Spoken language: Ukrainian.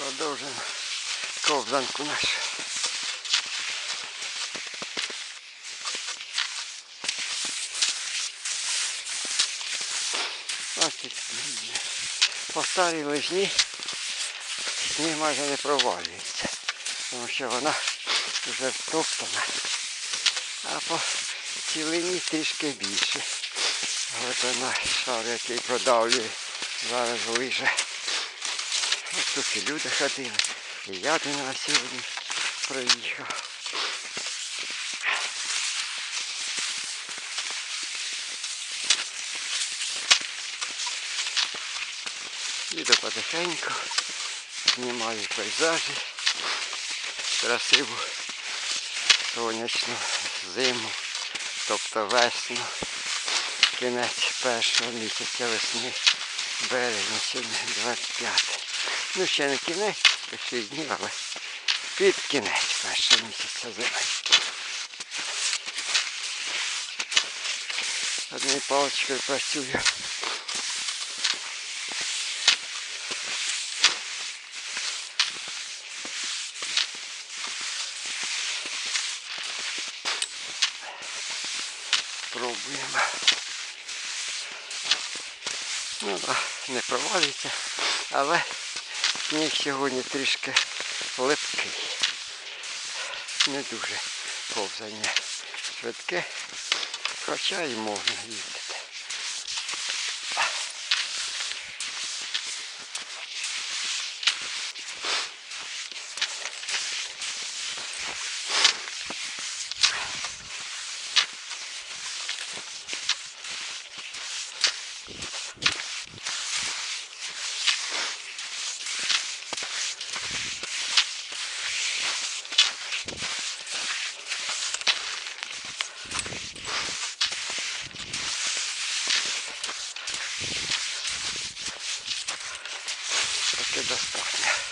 Продовжуємо ковзанку нашу. Ось тут по старій лижні сніг майже не провалюється, тому що вона вже втоптана, а по цілині трішки більше. Глибина шар, який продавлює зараз лиже. Ось тут і люди ходили, і я до нас сьогодні проїхав. Їду потихеньку, знімаю пейзажі, красиву сонячну зиму, тобто весну, кінець першого місяця весни, березня, сьогодні 25. Ну ще не кінець, ще 6 днів, але під кінець першого місяця зими. Однією паличкою працюю. Пробуємо. Ну не провалюється, але сніг сьогодні трішки липкий. Не дуже повзання швидке, хоча і можна їздити. Достатньо.